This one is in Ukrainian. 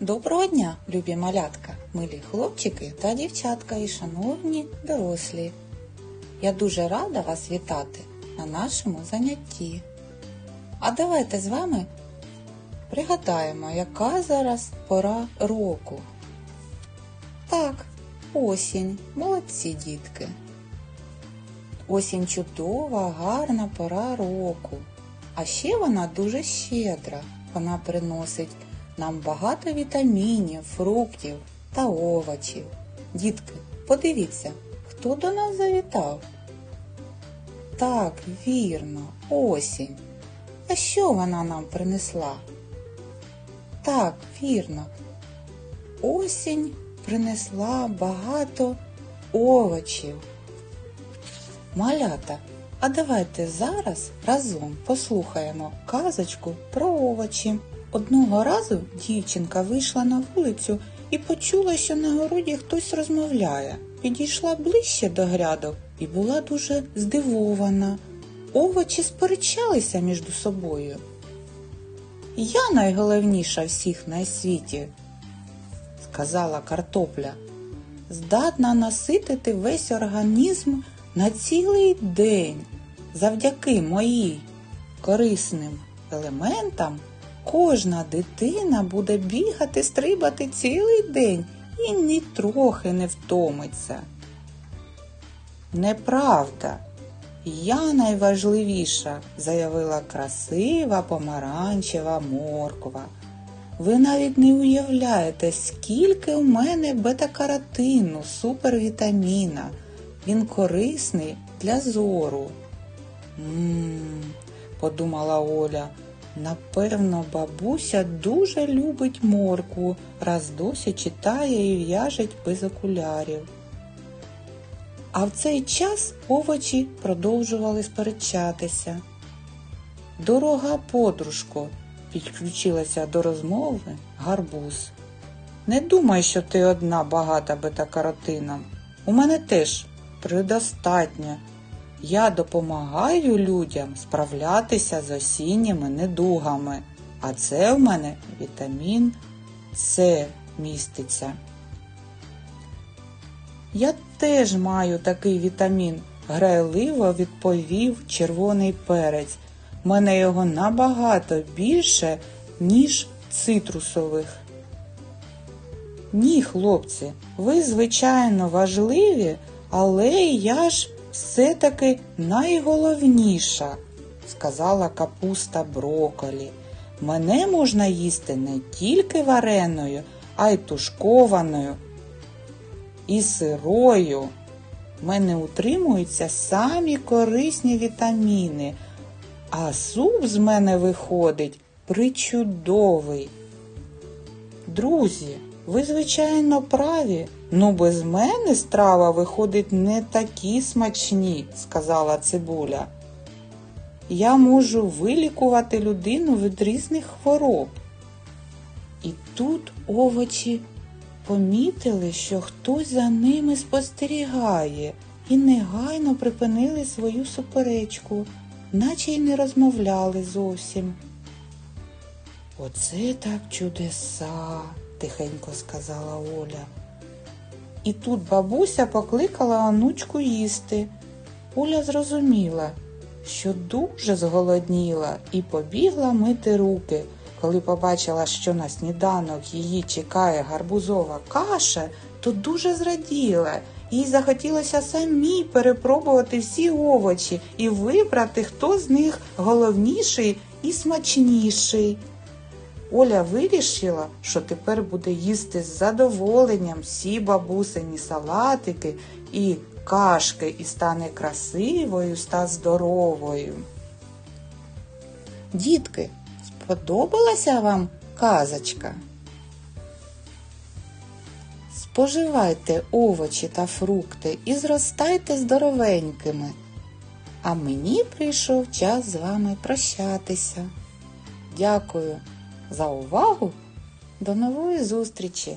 Доброго дня, любі малятка, милі хлопчики та дівчатка і шановні дорослі. Я дуже рада вас вітати на нашому занятті. А давайте з вами пригадаємо, яка зараз пора року. Так, осінь, молодці дітки. Осінь чудова, гарна пора року. А ще вона дуже щедра. Вона приносить нам багато вітамінів, фруктів та овочів. Дітки, подивіться, хто до нас завітав? Так, вірно, осінь. А що вона нам принесла? Так, вірно. Осінь принесла багато овочів. Малята, а давайте зараз разом послухаємо казочку про овочі. Одного разу дівчинка вийшла на вулицю і почула, що на городі хтось розмовляє. Підійшла ближче до грядок і була дуже здивована. Овочі сперечалися між собою. Я найголовніша всіх на світі, сказала картопля, здатна наситити весь організм на цілий день. Завдяки моїй корисним елементам кожна дитина буде бігати, стрибати цілий день і ні трохи не втомиться. Неправда. Я найважливіша, заявила красива помаранчева морква. Ви навіть не уявляєте, скільки у мене бета-каротину, супервітаміна. Він корисний для зору. Мм, подумала Оля. Напевно, бабуся дуже любить моркву, раз досі читає і в'яжеть без окулярів. А в цей час овочі продовжували сперечатися. Дорога подружко, підключилася до розмови гарбуз. Не думай, що ти одна багата бета-каротином. У мене теж предостатньо. Я допомагаю людям справлятися з осінніми недугами, а це в мене вітамін С міститься. Я теж маю такий вітамін, грайливо відповів червоний перець. В мене його набагато більше, ніж цитрусових. Ні, хлопці, ви, звичайно, важливі, але я ж все-таки найголовніша, сказала капуста броколі. Мене можна їсти не тільки вареною, а й тушкованою і сирою. В мене утримуються самі корисні вітаміни, а суп з мене виходить причудовий. Друзі, ви, звичайно, праві, ну без мене страва виходить не такі смачні, сказала цибуля. Я можу вилікувати людину від різних хвороб. І тут овочі помітили, що хтось за ними спостерігає, і негайно припинили свою суперечку, наче й не розмовляли зовсім. Оце так чудеса, тихенько сказала Оля. І тут бабуся покликала онучку їсти. Оля зрозуміла, що дуже зголодніла і побігла мити руки. Коли побачила, що на сніданок її чекає гарбузова каша, то дуже зраділа. Їй захотілося самій перепробувати всі овочі і вибрати, хто з них головніший і смачніший. Оля вирішила, що тепер буде їсти з задоволенням всі бабусині салатики і кашки і стане красивою та здоровою. Дітки, сподобалася вам казочка? Споживайте овочі та фрукти і зростайте здоровенькими. А мені прийшов час з вами прощатися. Дякую за увагу. До нової зустрічі!